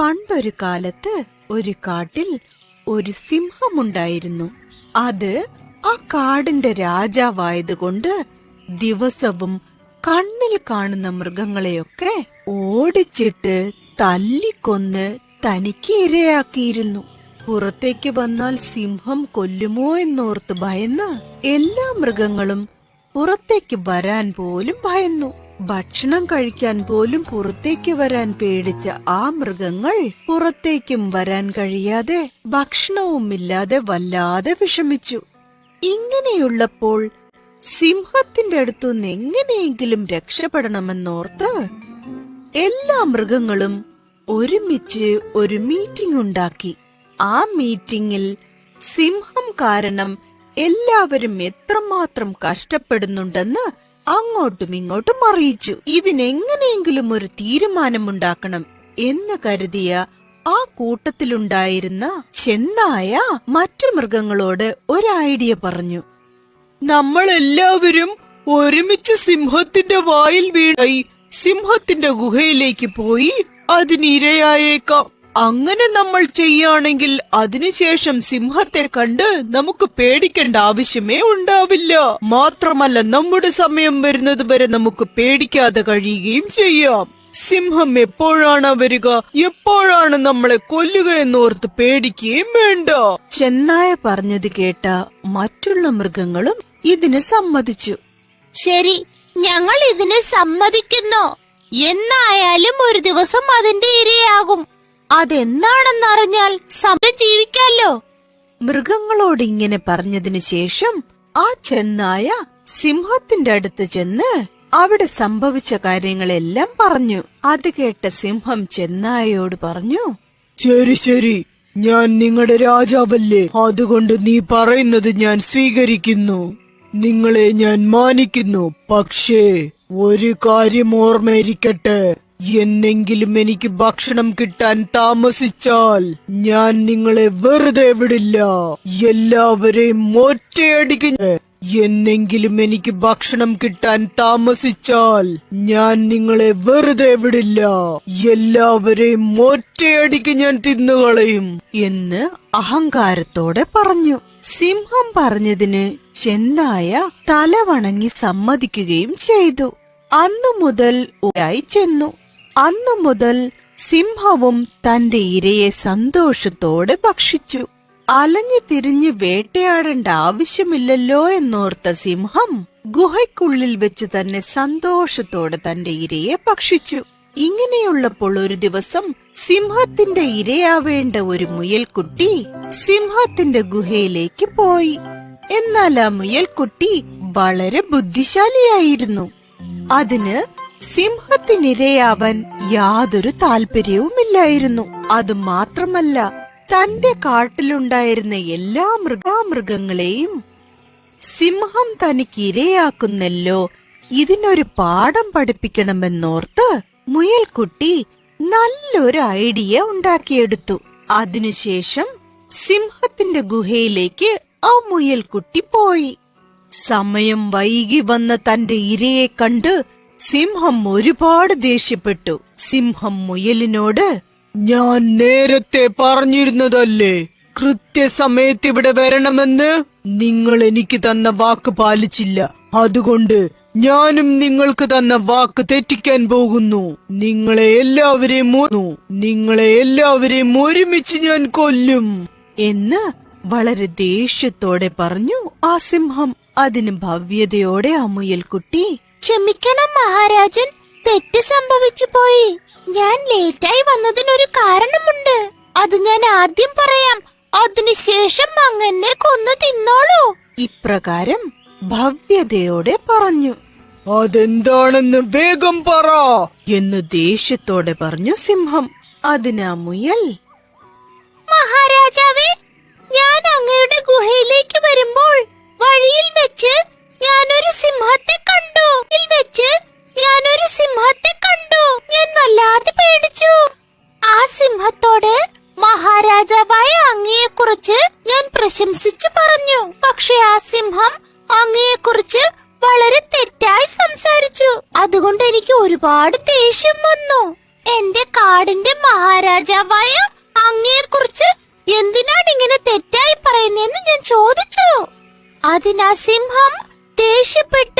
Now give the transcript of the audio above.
പണ്ടൊരു കാലത്ത് ഒരു കാട്ടിൽ ഒരു സിംഹമുണ്ടായിരുന്നു. അത് ആ കാടിന്റെ രാജാവായതുകൊണ്ട് ദിവസവും കണ്ണിൽ കാണുന്ന മൃഗങ്ങളെയൊക്കെ ഓടിച്ചിട്ട് തല്ലിക്കൊന്ന് തനിക്ക് ഇരയാക്കിയിരുന്നു. പുറത്തേക്ക് വന്നാൽ സിംഹം കൊല്ലുമോ എന്നോർത്ത് ഭയന്ന് എല്ലാ മൃഗങ്ങളും പുറത്തേക്ക് വരാൻ പോലും ഭയന്നു. ഭക്ഷണം കഴിക്കാൻ പോലും പുറത്തേക്ക് വരാൻ പേടിച്ച ആ മൃഗങ്ങൾ പുറത്തേക്കും വരാൻ കഴിയാതെ ഭക്ഷണവുമില്ലാതെ വല്ലാതെ വിഷമിച്ചു. ഇങ്ങനെയുള്ളപ്പോൾ സിംഹത്തിന്റെ അടുത്തുനിന്ന് എങ്ങനെയെങ്കിലും രക്ഷപ്പെടണമെന്നോർത്ത് എല്ലാ മൃഗങ്ങളും ഒരുമിച്ച് ഒരു മീറ്റിംഗ് ഉണ്ടാക്കി. ആ മീറ്റിംഗിൽ സിംഹം കാരണം എല്ലാവരും എത്രമാത്രം കഷ്ടപ്പെടുന്നുണ്ടെന്ന് അങ്ങോട്ടും ഇങ്ങോട്ടും അറിയിച്ചു. ഇതിനെങ്ങനെയെങ്കിലും ഒരു തീരുമാനമുണ്ടാക്കണം എന്ന് കരുതിയ ആ കൂട്ടത്തിലുണ്ടായിരുന്ന ചെന്നായ മറ്റു മൃഗങ്ങളോട് ഒരു ഐഡിയ പറഞ്ഞു. നമ്മൾ എല്ലാവരും ഒരുമിച്ച് സിംഹത്തിന്റെ വായിൽ വീണായി. സിംഹത്തിന്റെ ഗുഹയിലേക്ക് പോയി അതിനിരയായേക്കാം. അങ്ങനെ നമ്മൾ ചെയ്യുകയാണെങ്കിൽ അതിനുശേഷം സിംഹത്തെ കണ്ട് നമുക്ക് പേടിക്കേണ്ട ആവശ്യമേ ഉണ്ടാവില്ല. മാത്രമല്ല നമ്മുടെ സമയം വരുന്നത് വരെ നമുക്ക് പേടിക്കാതെ കഴിയുകയും ചെയ്യാം. സിംഹം എപ്പോഴാണ് വരിക? എപ്പോഴാണ് നമ്മളെ കൊല്ലുക എന്നോർത്ത് പേടിക്കുകയും വേണ്ട. ചെന്നായ പറഞ്ഞത് കേട്ട മറ്റുള്ള മൃഗങ്ങളും ഇതിന് സമ്മതിച്ചു. ശരി ഞങ്ങൾ ഇതിന് സമ്മതിക്കുന്നു. എന്നായാലും ഒരു ദിവസം അതിന്റെ ഇരയാകും. അതെന്താണെന്നറിഞ്ഞാൽ സമയം ജീവിക്കാലോ. മൃഗങ്ങളോട് ഇങ്ങനെ പറഞ്ഞതിനു ശേഷം ആ ചെന്നായ സിംഹത്തിന്റെ അടുത്ത് ചെന്ന് അവിടെ സംഭവിച്ച കാര്യങ്ങളെല്ലാം പറഞ്ഞു. അത് കേട്ട സിംഹം ചെന്നായയോട് പറഞ്ഞു ശരി ശരി. ഞാൻ നിങ്ങളുടെ രാജാവല്ലേ? അതുകൊണ്ട് നീ പറയുന്നത് ഞാൻ സ്വീകരിക്കുന്നു. നിങ്ങളെ ഞാൻ മാനിക്കുന്നു. പക്ഷേ ഒരു കാര്യം ഓർമ്മയിരിക്കട്ടെ എന്നെങ്കിലും എനിക്ക് ഭക്ഷണം കിട്ടാൻ താമസിച്ചാൽ ഞാൻ നിങ്ങളെ വെറുതെ വിടില്ല. എല്ലാവരെയും ഒറ്റയടിക്ക് എന്നെങ്കിലും എനിക്ക് ഭക്ഷണം കിട്ടാൻ താമസിച്ചാൽ ഞാൻ നിങ്ങളെ വെറുതെ വിടില്ല. എല്ലാവരെയും ഒറ്റയടിക്ക് ഞാൻ തിന്നുകളയും എന്ന് അഹങ്കാരത്തോടെ പറഞ്ഞു. സിംഹം പറഞ്ഞതിന് ചെന്നായ തലവണങ്ങി സമ്മതിക്കുകയും ചെയ്തു. അന്നു മുതൽ ചെന്നു. അന്നു മുതൽ സിംഹവും തന്റെ ഇരയെ സന്തോഷത്തോടെ ഭക്ഷിച്ചു. അലഞ്ഞു തിരിഞ്ഞ് വേട്ടയാടേണ്ട ആവശ്യമില്ലല്ലോ എന്നോർത്ത സിംഹം ഗുഹയ്ക്കുള്ളിൽ വെച്ച് തന്നെ സന്തോഷത്തോടെ തന്റെ ഇരയെ ഭക്ഷിച്ചു. ഇങ്ങനെയുള്ളപ്പോൾ ഒരു ദിവസം സിംഹത്തിന്റെ ഇരയാവേണ്ട ഒരു മുയൽക്കുട്ടി സിംഹത്തിന്റെ ഗുഹയിലേക്ക് പോയി. എന്നാൽ ആ മുയൽക്കുട്ടി വളരെ ബുദ്ധിശാലിയായിരുന്നു. അതിന് സിംഹത്തിനിരയാവാൻ യാതൊരു താല്പര്യവുമില്ലായിരുന്നു അത് മാത്രമല്ല തന്റെ കാട്ടിലുണ്ടായിരുന്ന എല്ലാ മൃഗാമൃഗങ്ങളെയും സിംഹം തനിക്ക് ഇരയാക്കുന്നല്ലോ. ഇതിനൊരു പാഠം പഠിപ്പിക്കണമെന്നോർത്ത് മുയൽക്കുട്ടി നല്ലൊരു ഐഡിയ ഉണ്ടാക്കിയെടുത്തു. അതിനുശേഷം സിംഹത്തിന്റെ ഗുഹയിലേക്ക് ആ മുയൽക്കുട്ടി പോയി. സമയം വൈകി വന്ന തന്റെ ഇരയെ കണ്ട് സിംഹം ഒരുപാട് ദേഷ്യപ്പെട്ടു. സിംഹം മുയലിനോട് ഞാൻ നേരത്തെ പറഞ്ഞിരുന്നതല്ലേ? കൃത്യസമയത്ത് ഇവിടെ വരണമെന്ന് നിങ്ങൾ എനിക്ക് തന്ന വാക്ക് പാലിച്ചില്ല. അതുകൊണ്ട് ഞാനും നിങ്ങൾക്ക് തന്ന വാക്ക് തെറ്റിക്കാൻ പോകുന്നു. നിങ്ങളെ എല്ലാവരെയും ഒ- നിങ്ങളെ എല്ലാവരെയും ഒരുമിച്ച് ഞാൻ കൊല്ലും. എന്ന് വളരെ ദേഷ്യത്തോടെ പറഞ്ഞു ആ സിംഹം. അതിന് ഭവ്യതയോടെ ആ മുയൽക്കുട്ടി ക്ഷമിക്കണം മഹാരാജൻ. തെറ്റ് സംഭവിച്ചു പോയി. ഞാൻ ലേറ്റായി വന്നതിനൊരു കാരണമുണ്ട്. അത് ഞാൻ ആദ്യം പറയാം. അതിനുശേഷം അങ്ങനെ കൊന്നു തിന്നോളൂ. ഇപ്രകാരം ഭവ്യതയോടെ പറഞ്ഞു. അതെന്താണെന്ന് വേഗം പറ. എന്ന് ദേഷ്യത്തോടെ പറഞ്ഞു സിംഹം. അതിനാ മുയൽ. മഹാരാജാവേ ഞാൻ അങ്ങയുടെ ഗുഹയിലേക്ക് വരുമ്പോൾ മഹാരാജാവായ അങ്ങയെക്കുറിച്ച് ഞാൻ പ്രശംസിച്ചു പറഞ്ഞു. പക്ഷെ ആ സിംഹം അങ്ങയെ കുറിച്ച് വളരെ തെറ്റായി സംസാരിച്ചു. അതുകൊണ്ട് എനിക്ക് ഒരുപാട് ദേഷ്യം വന്നു. എന്റെ കാടിന്റെ മഹാരാജാവായ അങ്ങയെ കുറിച്ച് എന്തിനാണ് ഇങ്ങനെ തെറ്റായി പറയുന്നതെന്ന് ഞാൻ ചോദിച്ചു. അതിനാ സിംഹം ദേഷ്യപ്പെട്ട്